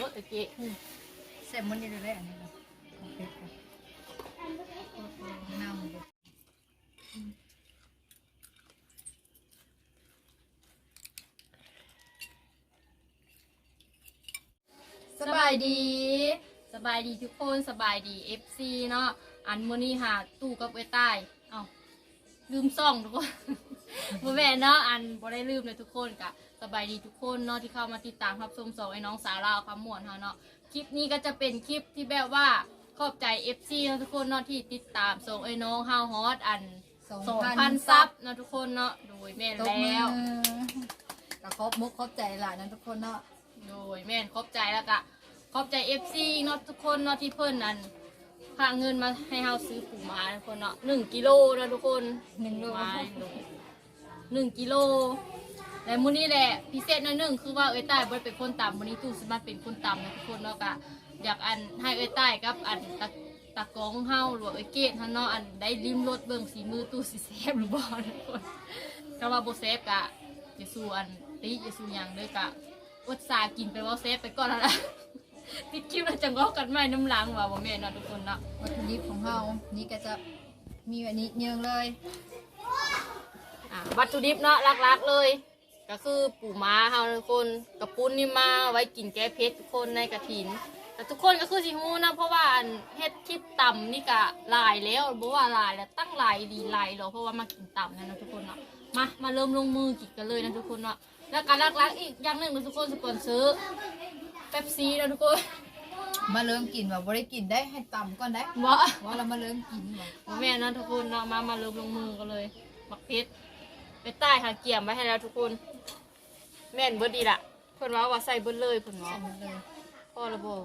รถไอ้เจ๊เสร็จมันนี่เลยอันนี้เนาะโอเคค่ะน้ำเลยสบายดี สบายดีทุกคนสบายดี FC เนาะอันมื้อนี้หาตู้กับไว้ใต้เอ้าลืมซ่องทุกคน บ่แม่นเนาะอันบ่ได้ลืมเลยทุกคนกะสบายดีทุกคนเนาะที่เข้ามาติดตามรับชมสองไอ้น้องสาวเราวความม่วนเฮาเนาะคลิปนี้ก็จะเป็นคลิปที่แบบว่าขอบใจ FC เนาะทุกคนเนาะที่ติดตามส่งไอ้น้องเฮาฮอตอันสองพัน2,000ซับเนาะทุกคนเนาะโดยแม่นตบมืแล้วอก็ครบมุกครบใจหลานนั้นทุกคนเนาะโดยแม่นขอบใจแล้วก็ขอบใจ FC เนาะทุกคนเนาะที่เพิ่นนั่นพาเงินมาให้เฮาซื้อปูม้าทุกคนเนาะหนึ่งกิโลนะทุกคนหนึ่งโล ปูม้าหนึ่ง หนึ่งกิโลและมื้อนี้แหละพิเศษหน่อยหนึงคือว่าเอ้ยใต้บ่ได้เป็นคนต่ำมื้อนี้ตู้สามารเป็นคนต่ำนะทุกคนเนาะก็อยากอันให้เอ้ยใต้กับอันตะตะกองเฮาหรือว่าเอ้ยเกตเฮาเนาะอันได้ริมรสเบิ่งสีมือตู้สิแซ่บหรือบ่ทุกคนถ้าว่าบ่แซ่บก็อย่าสู้อันติอย่าสู้หยังเด้อกะอุตส่าห์กินไปว่าเซฟไปก่อนแล้วล่ะปิดคลิปแล้วจังก็กันใหม่น้ำล้างว่าบ่แม่นเนาะทุกคนเนาะ วัตถุดิบของเรานี่ก็จะมีแบบนี้เนืองเลย อ่าวัตถุดิบเนาะหลักๆเลย ก็คือปูม้าเฮาทุกคนกระปุ้นนี่มาไว้กินแก้เผ็ดทุกคนในกระถิน แต่ทุกคนก็คือสิฮู้นะเพราะว่าอันเฮ็ดคลิปต่ำนี่ก็หลายแล้วบ่ว่าหลายแล้วตั้งหลายดีหลายหรอกเพราะว่ามากินต่ำนะเนาะทุกคนเนาะมามาเริ่มลงมือกินกันเลยนะทุกคนเนาะแล้วการหลักๆอีกอย่างหนึ่งนะทุกคนสปอนเซอร์เป๊ปซี่นะทุกคนมาเริ่มกินแบบบ่ได้กินได้ให้ต่ำก่อนได้บ่ ว่าเรามาเริ่มกินแบบแม่นะทุกคนเนาะมามาเริ่มลงมือกันเลยบักเพชร ไปใต้ค่ะเกี่ยมไว้ให้แล้วทุกคน แม่นเบิดดีละเพิ่นว่าว่าใส่เบิดเลยเพิ่นว่าใส่หมดเลยพ่อระบอก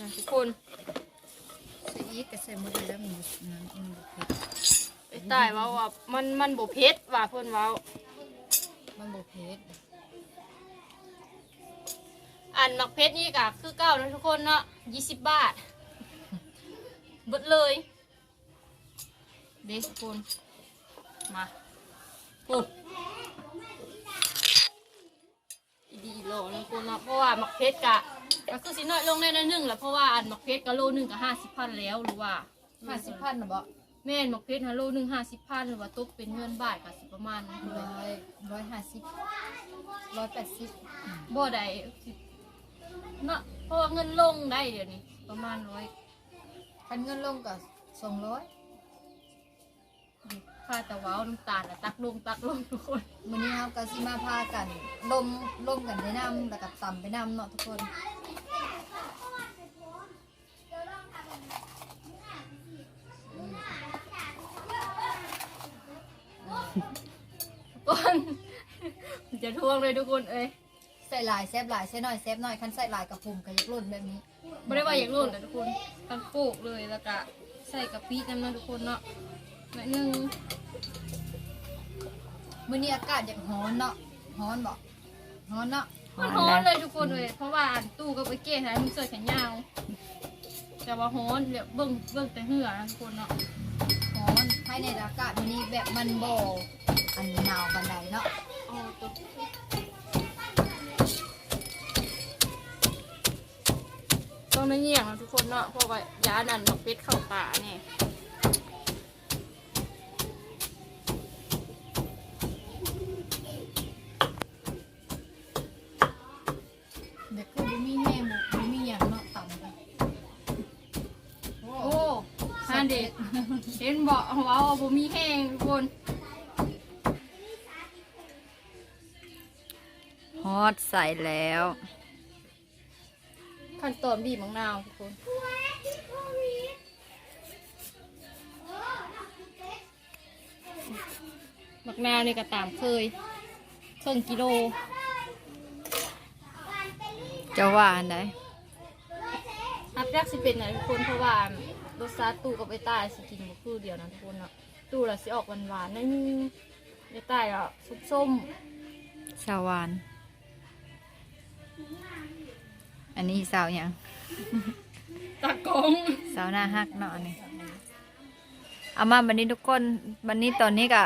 นะทุกคนใส่อีกก็ใส่หมดเลยแล้วมันบ่มันมันบ่เผ็ดไปใต้ว่าว่ามันมันบ่เพชรว่าเพิ่นว่ามันบ่เผ็ดอันมักเพชรนี่ก็คือเก้านะทุกคนเนาะยี่สิบบาทเบิดเลยเด็กทุกคน มาโอ้อีดีโลนะทุกคนเนาะเพราะว่ามักเพชรกะก็คือสิน้อยลงได้นิดนึงแหละเพราะว่าอันมักเพชรก็โลหนึงก็ห้าสิบพันแล้วหรือว่าห้าสิบพันนะบ่แม่นมักเพชรฮะโลหนึงห้าสิบพันหรือว่าตกเป็นเงินบาทก็สิประมาณนั้นเลยร้อยร้อยห้าสิบร้อยแปดสิบบ่ได้สิเนาะเพราะว่าเงินลงได้เดี๋ยวนี้ประมาณร้อยคันเงินลงก็สองร้อย ค่าแต่ว้าวน้ำตาลอะตักลงตักลงทุกคนมื้อนี้เราก็สิมาพากันลมลมกันไปน้ำแล้วก็ต่ำไปน้ำเนาะทุกคนทุกคนจะทวงเลยทุกคนเอ้ยใส่หลายแซบหลายใส่น้อยแซบน้อยคันใส่หลายกับผมก็ยักรุ่นแบบนี้ไม่ได้ว่าอยากรุ่นแต่ทุกคนตั้งโปกเลยแล้วก็ใส่กะปิน้ำเนาะทุกคนเนาะหน่อยหนึง มื้อนี้อากาศอยากร้อนเนาะร้อนบ่ร้อนเนาะมันฮ้อนเลยทุกคนเลยเพราะว่าอันตู้ก็ไปเก้ใส่มันเสื้อแขนยาวแต่ว่าฮ้อนเดี๋ยวเบิ่งเบิ่งแต่เหือนะทุกคนเนาะร้อนภายในอากาศมื้อนี้แบบมันบ่อันหนาวปานใดเนาะอ๋อตัวต้องนั่งเงียบนะทุกคนเนาะเพราะว่ายาดันนกเป็ดเข้าป่าเนี่ย เด็ดเห็นบอกว่าบ่มีแห้งทุกคนฮอตใส่แล้ว ขั้นตอนบีบมะนาวทุกคนมะนาวนี่ก็ตามเคยครึ่งกิโล จะหวาอันใดอัพแรกสิเป็นไหนทุกคนเพราะว่า รสชาติตู้กับไอ้ใต้สิกินบ่คือเดียวนะทุกคนเนาะตู้ละสิออกหวานๆนิดนึงไอ้ใต้อะซุปส้มสาวาน อันนี้สาวหยังตะกงสาวหน้าฮักเนาะอันนี้เอามาบันนี้ทุกคนบันนี้ตอนนี้ก็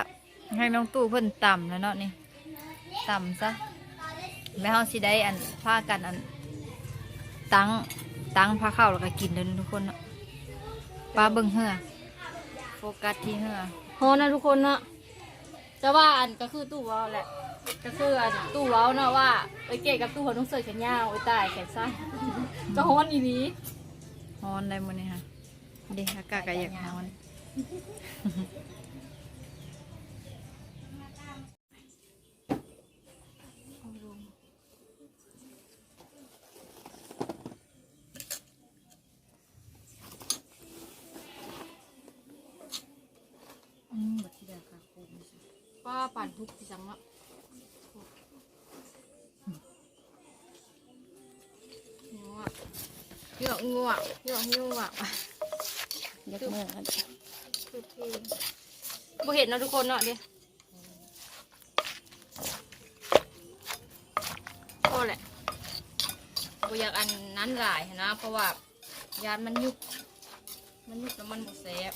ให้น้องตู้เพิ่นต่ำแล้วเนาะนี่ต่ำซะแม่เฮาสิได้อันพากันอัน ตั้งตั้งพาเข้าแล้วก็กินเด้อทุกคนเนาะ ปลาเบิ่งเหือโฟกัสที่เหือโหนะทุกคนเนาะจะว่าอันก็คือตู้เว้าแหละ ก็คืออันตู้เว้าเนาะว่าไอ้เก๋กับตู้หัวต้องเสิร์ฟแขนยาวไอ้ตายแขนสั้นจะฮ้อนอีนี้ฮ้อนได้มื้อนี้ค่ะเด้อากาศก็อยากฮ้อน อืมบัดที่ดาค่ะคุณ ปั่นทุกทีจังเนาะงัวเงือกงัวเงือกงัวยักมือคือเพลงบ่เห็นเนาะทุกคนเนาะเดิก็แหละบ่อยากอันนั้นหลายนะ เพราะว่ายานมันยุบมันยุบแล้วมันบ่แซ่บ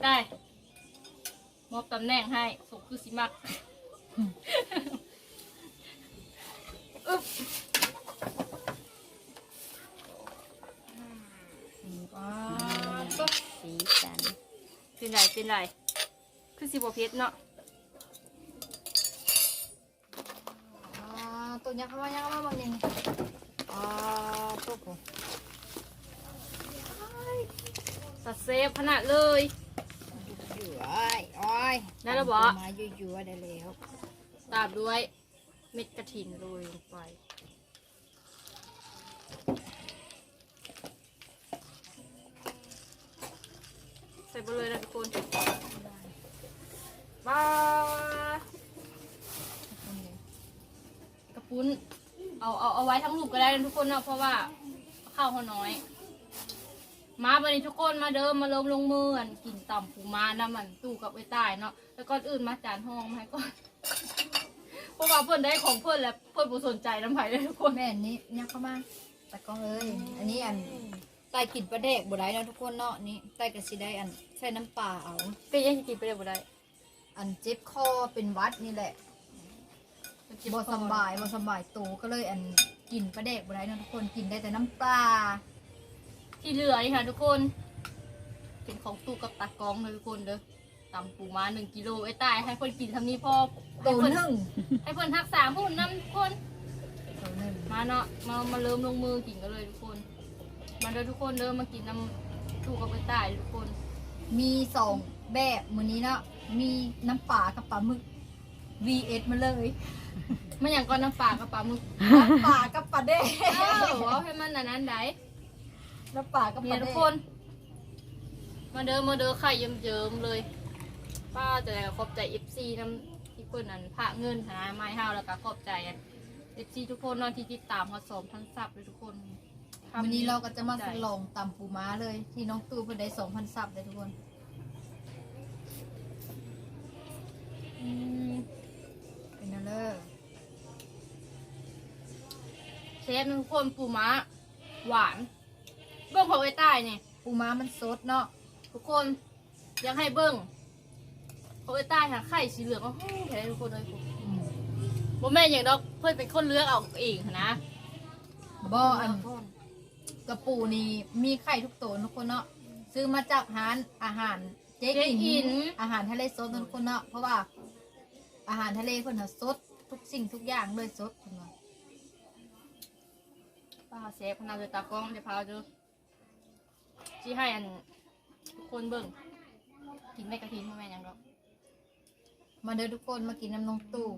ไว้ได้มอบตำแหน่งให้สมคือสิมักอึ๊บว้าก็สีสันเป็นไรเป็นไรคือสิบเพชรเนาะอ่าตัวยักษ์เข้ามายักษ์เข้ามาบางอย่างอ่าตัวกูสัดเซฟขนาดเลย อยู่อ้อยอ้อยได้แล้วบ่ มาอยู่ๆได้แล้วตามด้วยเม็ดกระถินโรยลงไป ใส่ไปเลยนะทุกคนบ้ากระปุ้น เอาเอาเอาไว้ทั้งลูกก็ได้นะทุกคนเนาะเพราะว่าข้าวเขาน้อย มาบันนี้ทุกคนมาเดิมมาลงลงมืออันกินต่ำปูมาน้ำมันตู้กับไว้ใต้เนาะแล้วก็อื่นมาจานห้องมาให้ก่อนเพราะว่าเพื่อนได้ของเพื่อนแล้วเพื่อนบ่สนใจน้ำไผ่เลยทุกคนแม่นนี้ยักษ์เข้ามาตะกล้องเอ้ยอันนี้อันใต้กินปลาแดกบ่ได้เนาะทุกคนเนาะนี่ใต้ก็สิได้อันใส่น้ำปลาเอาเป็นยังกินไปได้บ่ได้อันเจ็บคอเป็นหวัดนี่แหละบ่สำบายบ่สำบายโตก็เลยอันกินปลาแดกบ่ได้เนาะทุกคนกินได้แต่น้ำปลา ที่เหลือนี่ค่ะทุกคน เป็นของตู้กับตากล้องเลยทุกคนเด้อตำปูมาหนึ่งกิโลไอ้ตายให้เพื่อนกินทำนี้พอโตให้เพื่อนหนึ่งให้เพื่อนทักสามพูดน้ำทุกคนโตหนึ่งมาเนาะมามาเริ่มลงมือกินกันเลยทุกคน มาเด้อทุกคนเด้อมากินน้ำตู้กับไอ้ตายทุกคน มีสองแบบมื้อนี้เนาะมีน้ำปลากับปลาหมึก VS มาเลยไม่อย่างก่อนน้ำปลากับปลาหมึกน้ำปลากับปลาแดกเอ้าเอาให้มันอันนั้นได้ น้ำปลากับปเนี่ลายแดทุกกคน มาเด้อมาเด้อไข่เยิ้มๆเลย ป้าจะได้ขอบใจเอฟซีน้ำที่เพิ่นนั้นพระเงินหาไม้ห้าวแล้วก็ขอบใจเอฟซีทุกคนเนอนที่ติดตามเขาสมพันซับเลยทุกคนวันนี้เราก็จะมาสลองตำปูม้าเลย ที่น้องตู้เพิ่นได้2,000ซับเลยทุกคนอืมเป็นเอาเลยเชฟทุกคนปูม้าหวาน เบิ้งของไอ้ใต้เนี่ยปูม้ามันสดเนาะทุกคนอยากให้เบิ้งของไอ้ใต้ค่ะไข่สีเหลืองก็แค่ทุกคนเลยอืมบ่แม่นอย่างดอกเพื่อนเป็นคนเลือกเอาเองนะบ่อันกระปูนี่มีไข่ทุกตัวทุกคนเนาะซื้อมาจากร้านอาหารเจ๊เจ๊กิอินนอาหารทะเลสดทุกคนเนาะเพราะว่า อาหารทะเลเพิ่นน่ะสดทุกสิ่งทุกอย่างเลยสดเพิ่นว่าป้าเชฟพนาเลยตากล้องเดี๋ยวพาดู ที่ให้อันทุกคนเบิ่งกินไม่กระทินพ่อแม่นหยังดอกมาเด้อทุกคนมากินน้ำนองตู้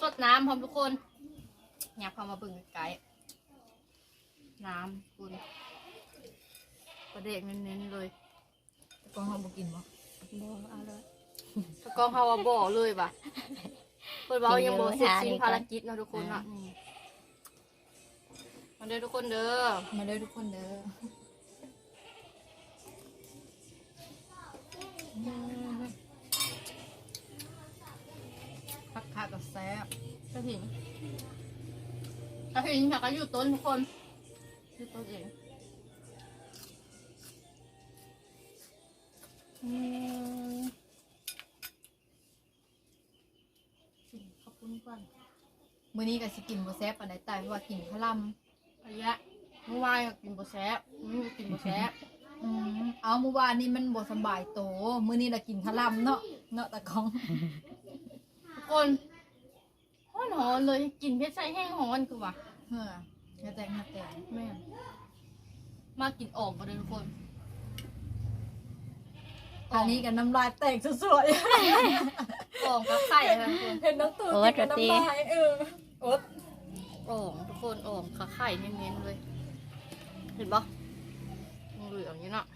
สดน้ำพร้อมทุกคนอยากพามาเบิ่งไกลๆน้ำคุณประเด็กเน้นๆเลยตะกองเฮาบ่กินบ่บ่เอาเลยตะกล้องเขาว่าบ่เลยว่ะเพิ่นบอกว่ายังบ่เสร็จสิ้นภารกิจเนาะทุกคนเนาะอื มมาเด้อทุกคนเด้อ มาเด้อทุกคนเด้อพักข้าก็แซ่บกระถิ่นกระถิ่นค่ะก็อยู่ต้นทุกคนอยู่ต้นเองอืมขอบคุณก่อนมื้อนี้ก็สิกินบ่แซ่บปานใดตายเพราะว่ากินพะลำ ระยะเมื่อวานก็กินบะแซ่บมื้อนี้ก็กินบะแซ่บอืมเอาเมื่อวานนี้มันบ่สำบายโตมื้อนี้ละกินพะลำเนาะเนาะตะกอง ทุกคนหอนหอนๆเลยกินเพชรใส่แห้งหอนคือว่าเฮ้ออย่าแต่งอย่าแต่งแม่นมากินออกมาเลยทุกคนทางนี้ก็น้ำลายแตกสวยออกกับไข่ค่ะทุกคนๆเห็นน้องตู่กินกับน้ำลายเอออด ออกทุกคนออกกับไข่เน้นๆเลย เห็นปะมันเหลืองอย่างนี้เนาะ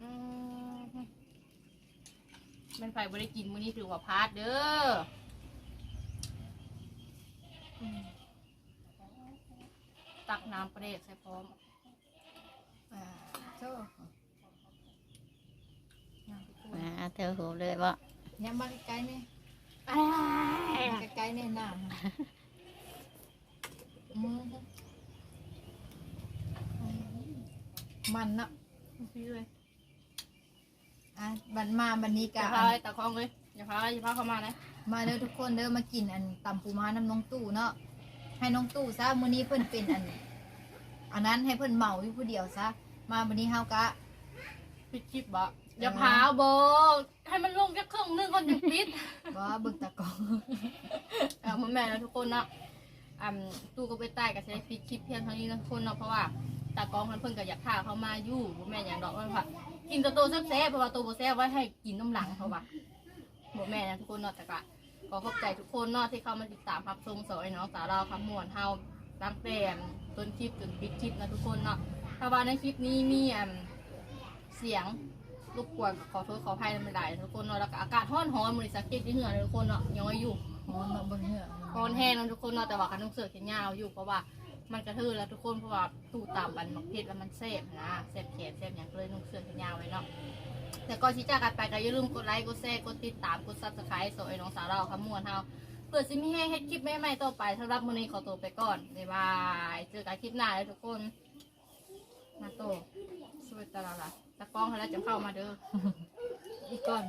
อืมเป็นไฟไม่ได้กินมื้อนี้ถือว่าพลาดเด้ออืมตักน้ำประเดชใส่พร้อมอ่าโซ่มาเธอหูเลยว่าเนี่ยมาใกล้ๆนี่อ้าย ใกล้ๆนี่หน้าอืมมันเนาะพี่เลยอะบันมาบันนี้อย่ากะพาไปตะคองเลยอย่าพาอย่าพาเข้ามานะมาเด้อทุกคนเด้อมากินอันตำปูม้าน้ำน้องตู่เนาะให้น้องตู่ซะมื้อนี้เพิ่นเป็นอัน อันนั้นให้เพิ่นเหมาอยู่ผู้เดียวซะมาวันนี้เฮากะ ปิดคลิปบ่อย่าพาบอกให้มันลงแค่ครึ่งหนึงก่อนจะปิดบ่เบิ่งตะกล้องเอาพ่อแม่แล้วทุกคนเนาะอ่าตู้ก็ไปใต้กับใช้ปิดคลิปเพียงเท่านี้นะทุกคนเนาะเพราะว่าตากล้องมันเพิ่นก็อยากพาเขามาอยู่พ่อแม่อย่างดอกมันค่ะกินแตัวโตวแซ่บๆเพราะว่าโตวบ่แซ่บไว้ให้กินน้ำหลังเขาว่าพ่อแม่นะทุกคนเนาะแต่ก็ขอขอบใจทุกคนเนาะที่เข้ามาติดตามรับชมสอยน้องสาวเราคำมวนเฮาตั้งแต่ต้นคลิปจนปิดคลิปนะทุกคนเนาะถ้าว่าในคลิปนี้มีอ่าเสียง รบกวนขอโทษขออภัยไม่ได้ทุกคนเนาะแล้วก็อากาศร้อนร้อนมือสังเกตที่เหงื่อเลยทุกคนเนาะยังไม่อยู่โอ้เนาะเบิ่งเหงื่อร้อนแห้งเนาะทุกคนเนาะแต่ว่ากันต้องเสือกแขนยาวอยู่เพราะว่ามันกระทือแล้วทุกคนเพราะว่าตู้ตามบันมักเพชรแล้วมันเซฟนะเซฟแขนเซฟอย่างก็เลยต้องเสือกแขนยาวไว้เนาะแต่ก่อนที่จะกันไปก็อย่าลืมกดไลค์กดแชร์กดติดตามกดซับสไครต์ส่งไอ้น้องสาวเราคำมวนเฮาเพื่อซิมีให้เฮ็ดคลิปใหม่ๆต่อไปสำหรับมื้อนี้ขอตัวไปก่อนบ๊ายบายเจอกันคลิปหน้าเลยทุกคนมาโตสวัสดีตาลา ตะกล้องเขาแล้วจะเข้ามาเด้ออีกก่อน